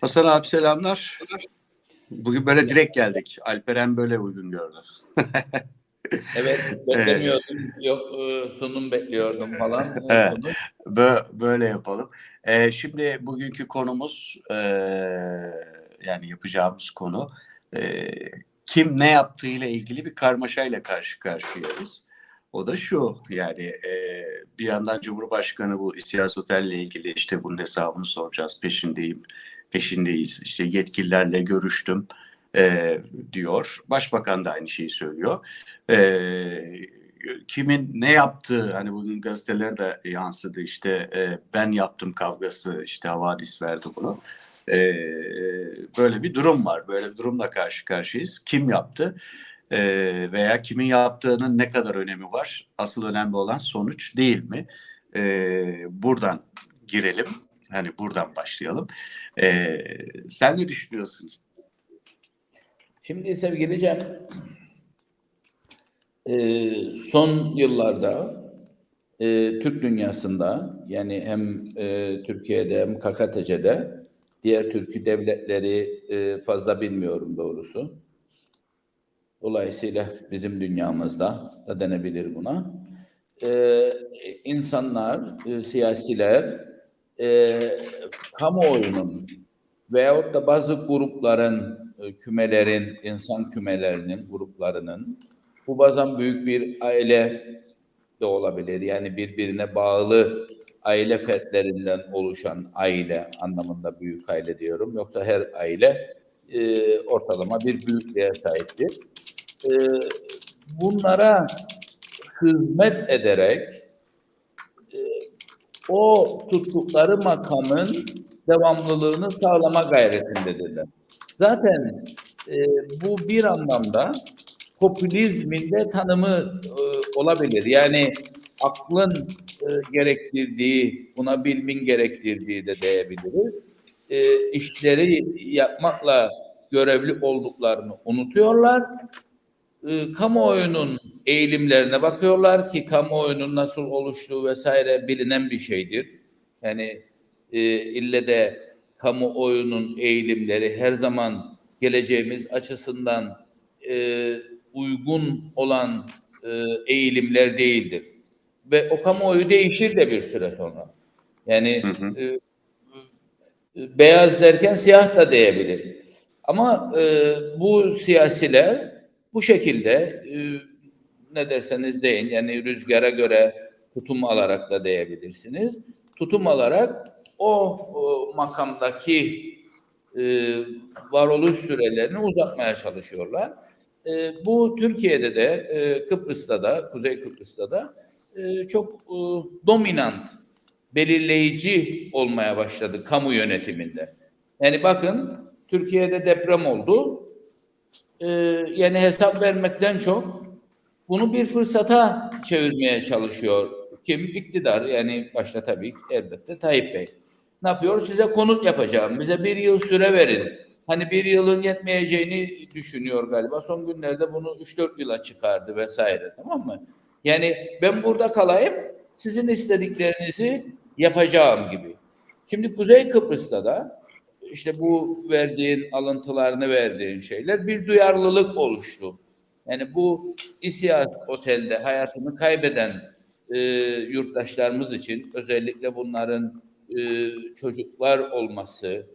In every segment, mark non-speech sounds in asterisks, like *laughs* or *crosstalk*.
Hasan abi selamlar. Bugün böyle direkt geldik. Alperen böyle uygun gördü. *laughs* Evet beklemiyordum. Yok e, sunum bekliyordum falan. *laughs* E, Evet. böyle yapalım. Ee, şimdi bugünkü konumuz ee, yani yapacağımız konu kim ne yaptığıyla ilgili bir karmaşayla karşı karşıyayız. O da şu yani ee, bir yandan Cumhurbaşkanı bu İsiyas Otel'le ilgili işte bunun hesabını soracağız peşindeyim peşindeyiz işte yetkililerle görüştüm ee, diyor. Başbakan da aynı şeyi söylüyor. Ee, kimin ne yaptığı hani bugün gazetelere de yansıdı işte e, ben yaptım kavgası işte havadis verdi bunu. Ee, böyle bir durum var. Böyle bir durumla karşı karşıyayız. Kim yaptı? Ee, veya kimin yaptığının ne kadar önemi var? Asıl önemli olan sonuç değil mi? Ee, buradan girelim. Hani buradan başlayalım. Ee, sen ne düşünüyorsun? Şimdi sevgili Cem, e, son yıllarda e, Türk dünyasında yani hem e, Türkiye'de hem KKTC'de diğer Türkü devletleri e, fazla bilmiyorum doğrusu. Dolayısıyla bizim dünyamızda da denebilir buna. E, insanlar, e, siyasiler e, kamuoyunun veyahut da bazı grupların, e, kümelerin, insan kümelerinin, gruplarının bu bazen büyük bir aile de olabilir. Yani birbirine bağlı aile fertlerinden oluşan aile anlamında büyük aile diyorum. Yoksa her aile e, ortalama bir büyüklüğe sahiptir. E, bunlara hizmet ederek o tuttukları makamın devamlılığını sağlama gayretindedirler. Zaten e, bu bir anlamda popülizmin de tanımı e, olabilir. Yani aklın e, gerektirdiği, buna bilmin gerektirdiği de diyebiliriz. E, işleri yapmakla görevli olduklarını unutuyorlar. E, kamuoyunun eğilimlerine bakıyorlar ki kamuoyunun nasıl oluştuğu vesaire bilinen bir şeydir. Yani e, ille de kamuoyunun eğilimleri her zaman geleceğimiz açısından e, uygun olan e, eğilimler değildir. Ve o kamuoyu değişir de bir süre sonra. Yani Hı hı. e, e, beyaz derken siyah da diyebilir. Ama e, bu siyasiler bu şekilde e, ne derseniz deyin yani rüzgara göre tutum alarak da diyebilirsiniz. Tutum alarak o, o makamdaki e, varoluş sürelerini uzatmaya çalışıyorlar. E, bu Türkiye'de de e, Kıbrıs'ta da, Kuzey Kıbrıs'ta da e, çok e, dominant, belirleyici olmaya başladı kamu yönetiminde. Yani bakın Türkiye'de deprem oldu. E, yani hesap vermekten çok bunu bir fırsata çevirmeye çalışıyor. Kim? İktidar. Yani başta tabii elbette Tayyip Bey. Ne yapıyor? Size konut yapacağım. Bize bir yıl süre verin. Hani bir yılın yetmeyeceğini düşünüyor galiba. Son günlerde bunu 3-4 yıla çıkardı vesaire. Tamam mı? Yani ben burada kalayım. Sizin istediklerinizi yapacağım gibi. Şimdi Kuzey Kıbrıs'ta da işte bu verdiğin alıntılarını verdiğin şeyler bir duyarlılık oluştu. Yani bu İSİAD Otel'de hayatını kaybeden e, yurttaşlarımız için özellikle bunların e, çocuklar olması,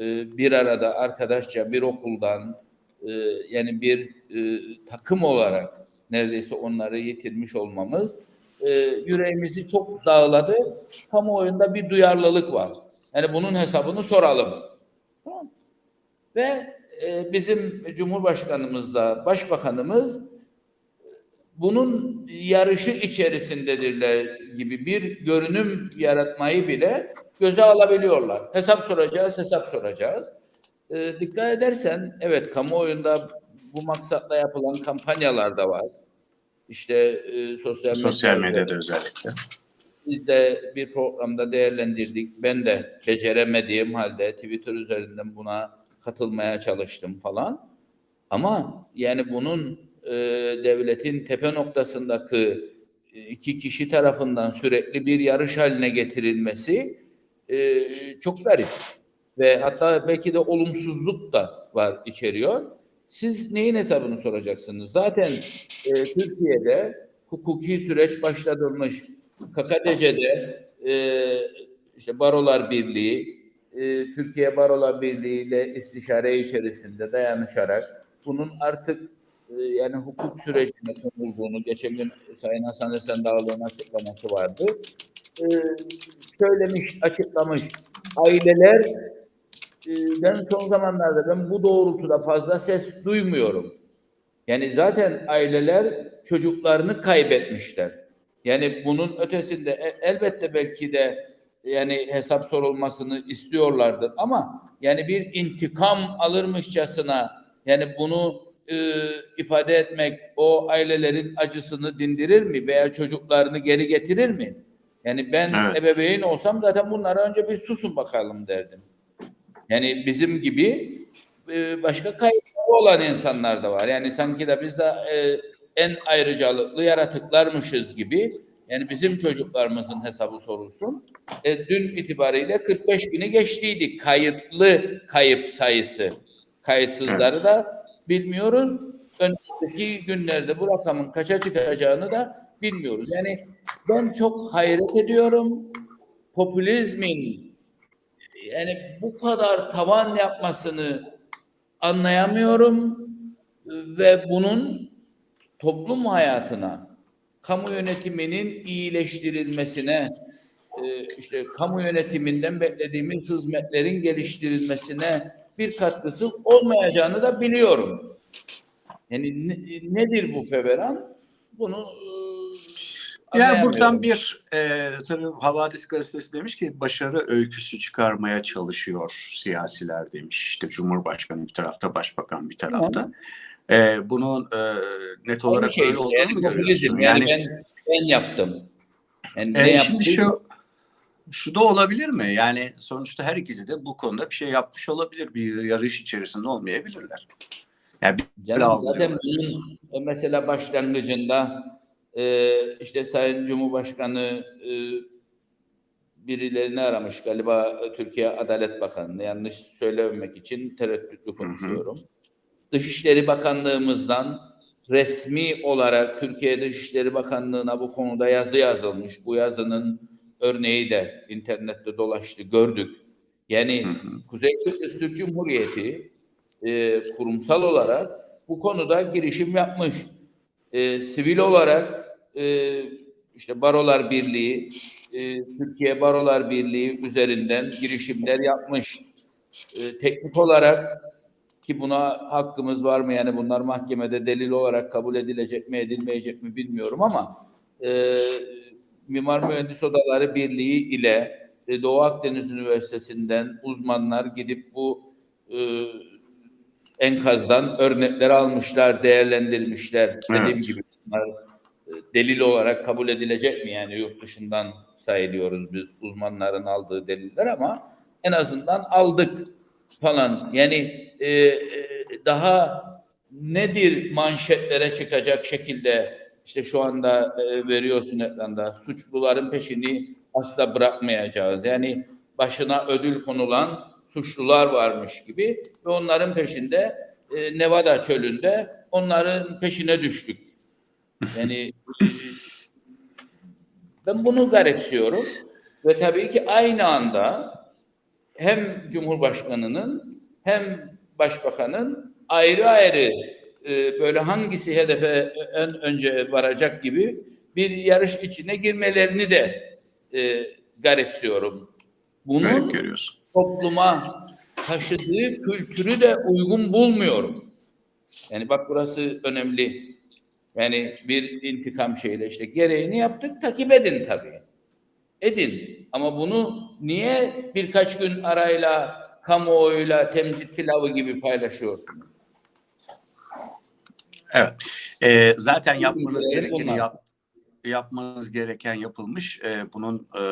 e, bir arada arkadaşça bir okuldan e, yani bir e, takım olarak neredeyse onları yitirmiş olmamız e, yüreğimizi çok dağladı. Kamuoyunda bir duyarlılık var. Yani bunun hesabını soralım. Ve e, bizim Cumhurbaşkanımız da Başbakanımız bunun yarışı içerisindedirler gibi bir görünüm yaratmayı bile göze alabiliyorlar. Hesap soracağız, hesap soracağız. E, dikkat edersen evet kamuoyunda bu maksatla yapılan kampanyalar da var. İşte e, sosyal, Sosyal medya- medyada özellikle. biz de bir programda değerlendirdik. Ben de beceremediğim halde Twitter üzerinden buna katılmaya çalıştım falan. Ama yani bunun e, devletin tepe noktasındaki e, iki kişi tarafından sürekli bir yarış haline getirilmesi e, çok garip. ve hatta belki de olumsuzluk da var içeriyor. Siz neyin hesabını soracaksınız? Zaten e, Türkiye'de hukuki süreç başlatılmış. KKTC'de e, işte Barolar Birliği, e, Türkiye Barolar Birliği ile istişare içerisinde dayanışarak bunun artık e, yani hukuk sürecine konulduğunu geçen gün Sayın Hasan Esen Dağlı'nın açıklaması vardı. E, söylemiş, açıklamış. Aileler e, ben son zamanlarda ben bu doğrultuda fazla ses duymuyorum. Yani zaten aileler çocuklarını kaybetmişler. Yani bunun ötesinde e- elbette belki de yani hesap sorulmasını istiyorlardır ama yani bir intikam alırmışçasına yani bunu e, ifade etmek o ailelerin acısını dindirir mi veya çocuklarını geri getirir mi? Yani ben Evet. ebeveyn olsam zaten bunlara önce bir susun bakalım derdim. Yani bizim gibi e, başka kaygıları olan insanlar da var. Yani sanki de biz de e, en ayrıcalıklı yaratıklarmışız gibi. Yani bizim çocuklarımızın hesabı sorulsun. E, dün itibariyle 45 bini geçtiydi kayıtlı kayıp sayısı. Kayıtsızları Evet. da bilmiyoruz. Önümüzdeki günlerde bu rakamın kaça çıkacağını da bilmiyoruz. Yani ben çok hayret ediyorum. Popülizmin yani bu kadar tavan yapmasını anlayamıyorum ve bunun toplum hayatına, kamu yönetiminin iyileştirilmesine, e, işte kamu yönetiminden beklediğimiz hizmetlerin geliştirilmesine bir katkısı olmayacağını da biliyorum. Yani ne- nedir bu feveran? Bunu e, Yani buradan bir e, tabii Havadis gazetesi demiş ki başarı öyküsü çıkarmaya çalışıyor siyasiler demiş. İşte Cumhurbaşkanı bir tarafta, Başbakan bir tarafta. E, bunun e, net olarak şey öyle işte, olduğunu yani görüyorsun? Yani, Yani, ben, ben yaptım. Yani e, ne şimdi yaptım? şu şu da olabilir mi? Yani sonuçta her ikisi de bu konuda bir şey yapmış olabilir. Bir yarış içerisinde olmayabilirler. Yani bir Canım zaten bunun e, mesela başlangıcında e, işte Sayın Cumhurbaşkanı e, birilerini aramış galiba e, Türkiye Adalet Bakanı'nı yanlış söylememek için tereddütlü konuşuyorum. Dışişleri Bakanlığımızdan resmi olarak Türkiye Dışişleri Bakanlığı'na bu konuda yazı yazılmış. Bu yazının örneği de internette dolaştı gördük. Yani Hı hı. Kuzey Kıbrıs Türk Cumhuriyeti e, kurumsal olarak bu konuda girişim yapmış. E, sivil olarak e, işte Barolar Birliği, e, Türkiye Barolar Birliği üzerinden girişimler yapmış. E, teknik olarak ki buna hakkımız var mı? Yani bunlar mahkemede delil olarak kabul edilecek mi, edilmeyecek mi bilmiyorum ama e, Mimar Mühendis Odaları Birliği ile e, Doğu Akdeniz Üniversitesi'nden uzmanlar gidip bu e, enkazdan örnekler almışlar, değerlendirmişler. Dediğim Evet. gibi bunlar e, delil olarak kabul edilecek mi? Yani yurt dışından sayılıyoruz biz uzmanların aldığı deliller ama en azından aldık falan. Yani e, e, daha nedir manşetlere çıkacak şekilde işte şu anda e, veriyorsun ekranda suçluların peşini asla bırakmayacağız. Yani başına ödül konulan suçlular varmış gibi ve onların peşinde e, Nevada çölünde onların peşine düştük. Yani e, ben bunu garipsiyorum ve tabii ki aynı anda hem Cumhurbaşkanı'nın hem Başbakan'ın ayrı ayrı e, böyle hangisi hedefe en önce varacak gibi bir yarış içine girmelerini de e, garipsiyorum. Bunun Garip görüyorsun. topluma taşıdığı kültürü de uygun bulmuyorum. Yani bak burası önemli. Yani bir intikam şeyle işte gereğini yaptık takip edin tabii. Edin. Ama bunu niye birkaç gün arayla kamuoyuyla temcit pilavı gibi paylaşıyorsunuz? Evet. Ee, zaten yapmanız gerekeni yap, yapmanız gereken yapılmış. Ee, bunun e,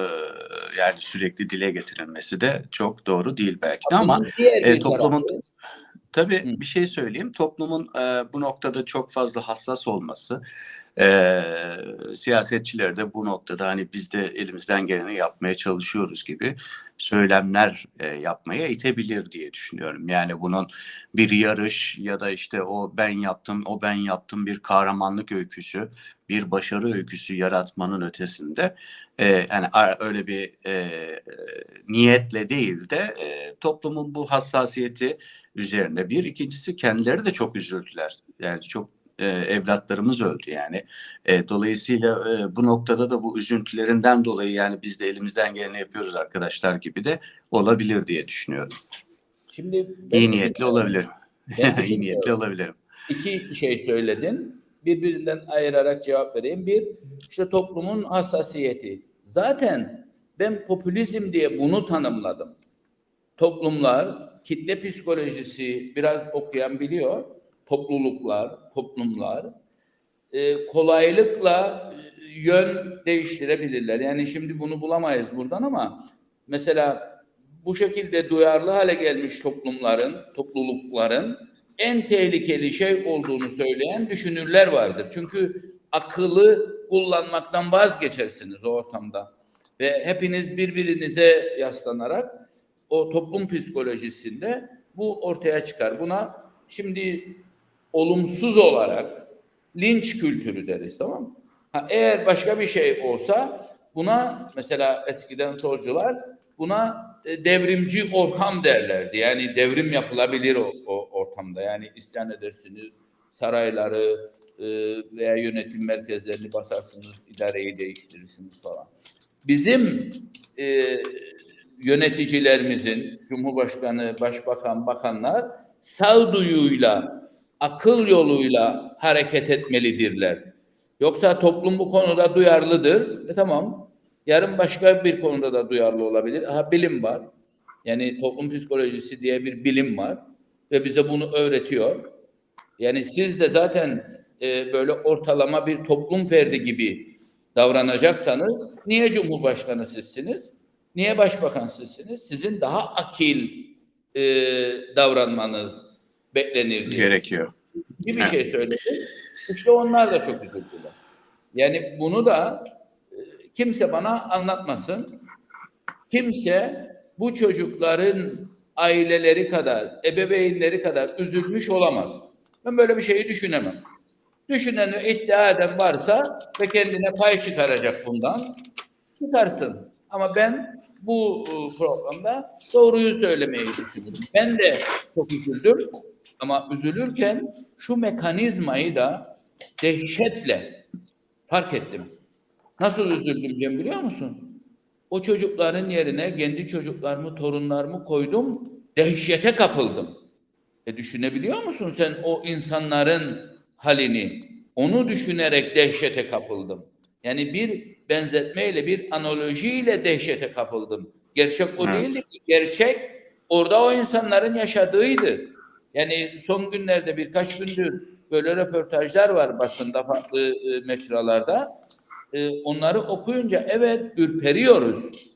yani sürekli dile getirilmesi de çok doğru değil belki de ama e, toplumun tarafı- tabii Hı. bir şey söyleyeyim. Toplumun e, bu noktada çok fazla hassas olması e, siyasetçiler de bu noktada hani biz de elimizden geleni yapmaya çalışıyoruz gibi söylemler e, yapmaya itebilir diye düşünüyorum. Yani bunun bir yarış ya da işte o ben yaptım, o ben yaptım bir kahramanlık öyküsü, bir başarı öyküsü yaratmanın ötesinde e, yani öyle bir e, niyetle değil de e, toplumun bu hassasiyeti üzerine bir ikincisi kendileri de çok üzüldüler. Yani çok e, evlatlarımız öldü yani. E, dolayısıyla e, bu noktada da bu üzüntülerinden dolayı yani biz de elimizden geleni yapıyoruz arkadaşlar gibi de olabilir diye düşünüyorum. Şimdi ben İyi niyetli olabilir. Ben *laughs* İyi niyetli olabilirim. iki şey söyledin. Birbirinden ayırarak cevap vereyim. Bir, işte toplumun hassasiyeti. Zaten ben popülizm diye bunu tanımladım. Toplumlar, kitle psikolojisi biraz okuyan biliyor. Topluluklar, toplumlar e, kolaylıkla e, yön değiştirebilirler. Yani şimdi bunu bulamayız buradan ama mesela bu şekilde duyarlı hale gelmiş toplumların, toplulukların en tehlikeli şey olduğunu söyleyen düşünürler vardır. Çünkü akıllı kullanmaktan vazgeçersiniz o ortamda. Ve hepiniz birbirinize yaslanarak o toplum psikolojisinde bu ortaya çıkar. Buna şimdi olumsuz olarak linç kültürü deriz tamam mı? Ha, eğer başka bir şey olsa buna mesela eskiden solcular buna e, devrimci ortam derlerdi. Yani devrim yapılabilir o, o ortamda. Yani isyan edersiniz, sarayları e, veya yönetim merkezlerini basarsınız, idareyi değiştirirsiniz falan. Bizim e, yöneticilerimizin, Cumhurbaşkanı, Başbakan, bakanlar sağduyuyla, akıl yoluyla hareket etmelidirler. Yoksa toplum bu konuda duyarlıdır. E tamam. Yarın başka bir konuda da duyarlı olabilir. Ha bilim var. Yani toplum psikolojisi diye bir bilim var ve bize bunu öğretiyor. Yani siz de zaten e, böyle ortalama bir toplum ferdi gibi davranacaksanız niye Cumhurbaşkanı sizsiniz? Niye Başbakan sizsiniz? Sizin daha akil e, davranmanız beklenir diye Gerekiyor. gibi bir Evet. şey söyledi. İşte onlar da çok üzüldüler. Yani bunu da e, kimse bana anlatmasın. Kimse bu çocukların aileleri kadar, ebeveynleri kadar üzülmüş olamaz. Ben böyle bir şeyi düşünemem. Düşünen ve iddia eden varsa ve kendine pay çıkaracak bundan çıkarsın. Ama ben bu e, programda doğruyu söylemeyi düşünüyorum. Ben de çok üzüldüm ama üzülürken şu mekanizmayı da dehşetle fark ettim. Nasıl üzüldüm Cem biliyor musun? O çocukların yerine kendi çocuklarımı, torunlarımı koydum. Dehşete kapıldım. E düşünebiliyor musun sen o insanların halini? Onu düşünerek dehşete kapıldım. Yani bir benzetmeyle, bir analojiyle dehşete kapıldım. Gerçek o Evet. değildi ki. Gerçek orada o insanların yaşadığıydı. Yani son günlerde birkaç gündür böyle röportajlar var basında farklı e, mecralarda. E, onları okuyunca evet ürperiyoruz.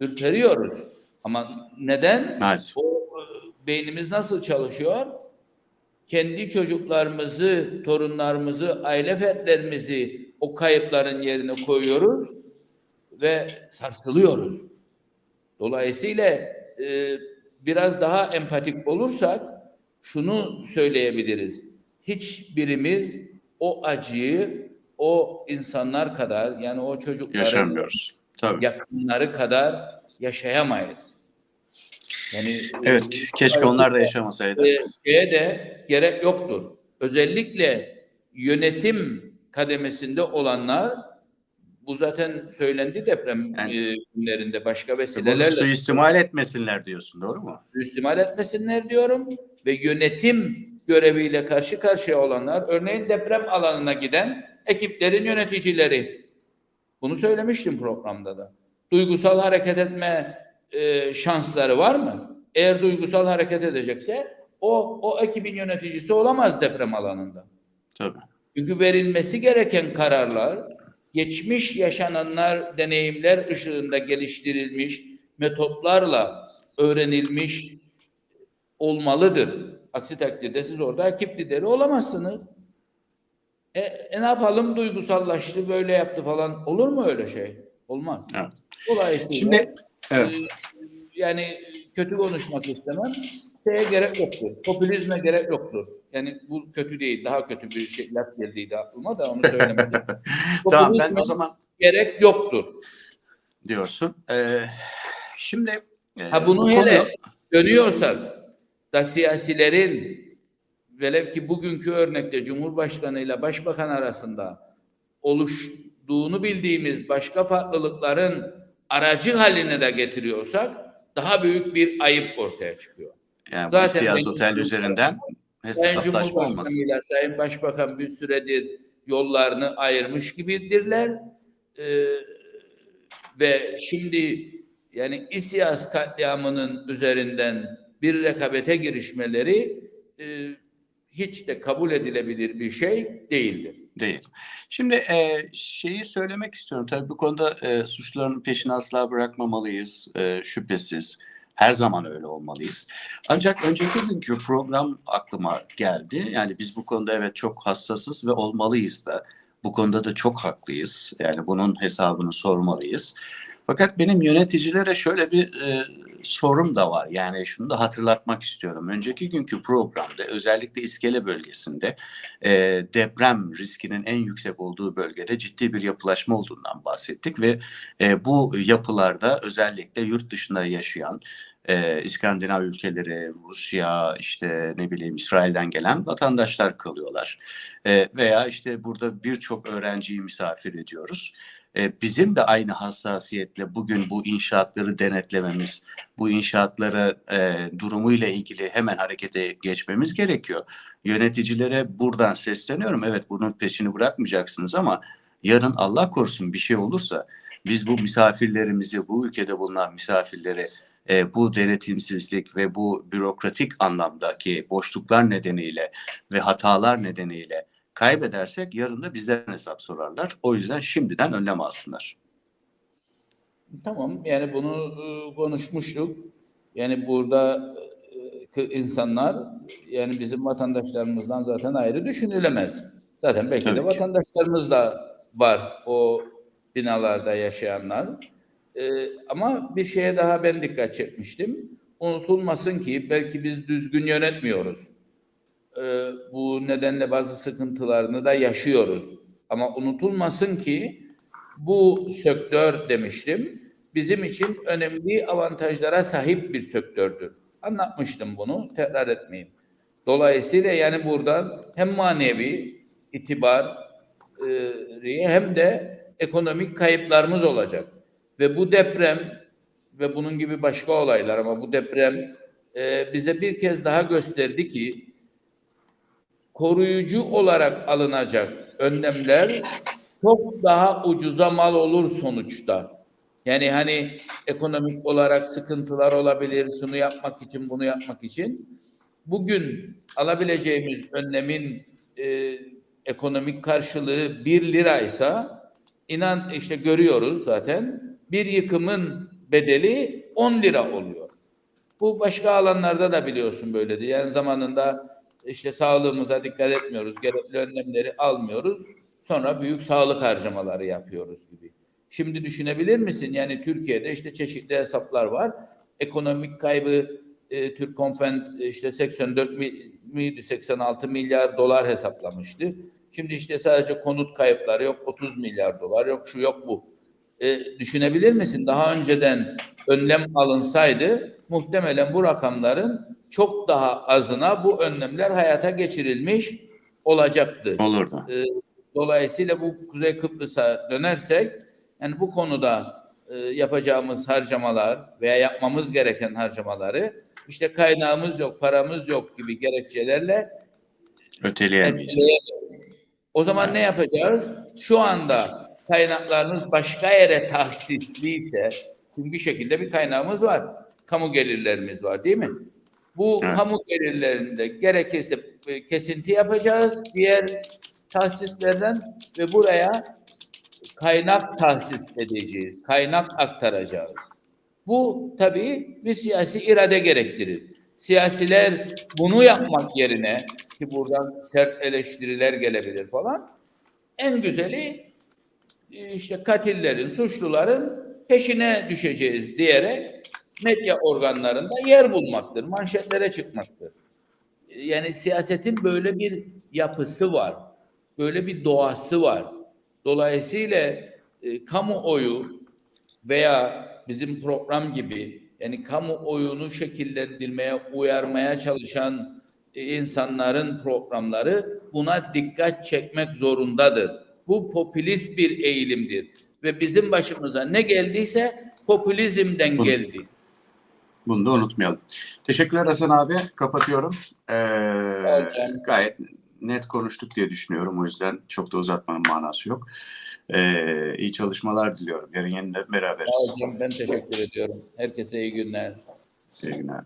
Ürperiyoruz. Ama neden? Maalesef. O e, beynimiz nasıl çalışıyor? Kendi çocuklarımızı, torunlarımızı, aile fertlerimizi o kayıpların yerine koyuyoruz ve sarsılıyoruz. Dolayısıyla e, biraz daha empatik olursak şunu söyleyebiliriz. Hiçbirimiz o acıyı o insanlar kadar yani o çocukların Yaşamıyoruz. Tabii. yakınları kadar yaşayamayız. Yani Evet. Keşke onlar da yaşamasaydı. e, şeye de gerek yoktur. Özellikle yönetim kademesinde olanlar bu zaten söylendi deprem Yani- e, günlerinde başka Bunu vesilelerle suistimal etmesinler diyorsun. Doğru mu? üstimal etmesinler diyorum ve yönetim göreviyle karşı karşıya olanlar örneğin deprem alanına giden ekiplerin yöneticileri bunu söylemiştim programda da. Duygusal hareket etme e, şansları var mı? Eğer duygusal hareket edecekse o o ekibin yöneticisi olamaz deprem alanında. Tabii. Çünkü verilmesi gereken kararlar geçmiş yaşananlar, deneyimler ışığında geliştirilmiş metotlarla öğrenilmiş olmalıdır. Aksi takdirde siz orada ekip lideri olamazsınız. E, e ne yapalım duygusallaştı böyle yaptı falan olur mu öyle şey? Olmaz. Evet. Dolayısıyla Şimdi evet. e, yani kötü konuşmak istemem. Şeye gerek yoktur. Popülizme gerek yoktur. Yani bu kötü değil. Daha kötü bir şey laf geldiydi aklıma da onu söylemedim. *laughs* tamam ben o zaman gerek yoktur. diyorsun. Ee, şimdi e, Ha bunu bu hele konu- dönüyorsak da siyasilerin velev ki bugünkü örnekte Cumhurbaşkanı ile Başbakan arasında oluştuğunu bildiğimiz başka farklılıkların aracı haline de getiriyorsak daha büyük bir ayıp ortaya çıkıyor. yani bu zaten siyasi ben- otel üzerinden *laughs* Sayın. Cumhurbaşkanı ile Sayın Başbakan bir süredir yollarını ayırmış gibidirler. Ee, ve şimdi yani İSİAS katliamının üzerinden bir rekabete girişmeleri e, hiç de kabul edilebilir bir şey değildir. Değil. Şimdi e, şeyi söylemek istiyorum. Tabii bu konuda e, suçluların peşini asla bırakmamalıyız. E, şüphesiz. Her zaman öyle olmalıyız. Ancak önceki günkü program aklıma geldi. Yani biz bu konuda evet çok hassasız ve olmalıyız da. Bu konuda da çok haklıyız. Yani bunun hesabını sormalıyız. Fakat benim yöneticilere şöyle bir e, sorum da var. Yani şunu da hatırlatmak istiyorum. Önceki günkü programda özellikle İskele bölgesinde e, deprem riskinin en yüksek olduğu bölgede ciddi bir yapılaşma olduğundan bahsettik ve e, bu yapılarda özellikle yurt dışında yaşayan e, İskandinav ülkeleri, Rusya, işte ne bileyim İsrail'den gelen vatandaşlar kalıyorlar. E, veya işte burada birçok öğrenciyi misafir ediyoruz. E, bizim de aynı hassasiyetle bugün bu inşaatları denetlememiz, bu inşaatları e, durumuyla ilgili hemen harekete geçmemiz gerekiyor. Yöneticilere buradan sesleniyorum. Evet bunun peşini bırakmayacaksınız ama yarın Allah korusun bir şey olursa biz bu misafirlerimizi, bu ülkede bulunan misafirleri e, bu denetimsizlik ve bu bürokratik anlamdaki boşluklar nedeniyle ve hatalar nedeniyle kaybedersek yarın da bizden hesap sorarlar. O yüzden şimdiden önlem alsınlar. Tamam yani bunu e, konuşmuştuk. Yani burada e, insanlar yani bizim vatandaşlarımızdan zaten ayrı düşünülemez. Zaten belki Tabii de ki. vatandaşlarımız da var o binalarda yaşayanlar. E, ama bir şeye daha ben dikkat çekmiştim. Unutulmasın ki belki biz düzgün yönetmiyoruz. E, bu nedenle bazı sıkıntılarını da yaşıyoruz. Ama unutulmasın ki bu sektör demiştim bizim için önemli avantajlara sahip bir sektördür. Anlatmıştım bunu, tekrar etmeyeyim. Dolayısıyla yani buradan hem manevi itibar e, hem de ekonomik kayıplarımız olacak. Ve bu deprem ve bunun gibi başka olaylar ama bu deprem e, bize bir kez daha gösterdi ki koruyucu olarak alınacak önlemler çok daha ucuza mal olur sonuçta. Yani hani ekonomik olarak sıkıntılar olabilir, şunu yapmak için, bunu yapmak için. Bugün alabileceğimiz önlemin e, ekonomik karşılığı 1 liraysa inan işte görüyoruz zaten bir yıkımın bedeli 10 lira oluyor. Bu başka alanlarda da biliyorsun böyledir. Yani zamanında işte sağlığımıza dikkat etmiyoruz, gerekli önlemleri almıyoruz. Sonra büyük sağlık harcamaları yapıyoruz gibi. Şimdi düşünebilir misin? Yani Türkiye'de işte çeşitli hesaplar var. Ekonomik kaybı e, Türk Konfent işte 84 mi- miydi 86 milyar dolar hesaplamıştı. Şimdi işte sadece konut kayıpları yok 30 milyar dolar yok şu yok bu. E, düşünebilir misin? Daha önceden önlem alınsaydı muhtemelen bu rakamların çok daha azına bu önlemler hayata geçirilmiş olacaktı. Olurdu. E, dolayısıyla bu Kuzey Kıbrıs'a dönersek yani bu konuda e, yapacağımız harcamalar veya yapmamız gereken harcamaları işte kaynağımız yok, paramız yok gibi gerekçelerle Öteleyemeyiz. O zaman Evet. ne yapacağız? Şu anda kaynaklarımız başka yere tahsisliyse bir şekilde bir kaynağımız var. Kamu gelirlerimiz var değil mi? Bu Evet. kamu gelirlerinde gerekirse e, kesinti yapacağız diğer tahsislerden ve buraya kaynak tahsis edeceğiz. Kaynak aktaracağız. Bu tabii bir siyasi irade gerektirir. Siyasiler bunu yapmak yerine ki buradan sert eleştiriler gelebilir falan. en güzeli e, işte katillerin, suçluların peşine düşeceğiz diyerek medya organlarında yer bulmaktır, manşetlere çıkmaktır. Yani siyasetin böyle bir yapısı var. Böyle bir doğası var. Dolayısıyla e, kamuoyu veya bizim program gibi yani kamuoyunu şekillendirmeye, uyarmaya çalışan e, insanların programları buna dikkat çekmek zorundadır. Bu popülist bir eğilimdir ve bizim başımıza ne geldiyse popülizmden geldi. Bunu da unutmayalım. Teşekkürler Hasan abi. Kapatıyorum. Ee, Hocam. gayet net konuştuk diye düşünüyorum. O yüzden çok da uzatmanın manası yok. Ee, iyi çalışmalar diliyorum. Yarın yeniden beraberiz. Olun, ben teşekkür ediyorum. Herkese iyi günler. İyi günler.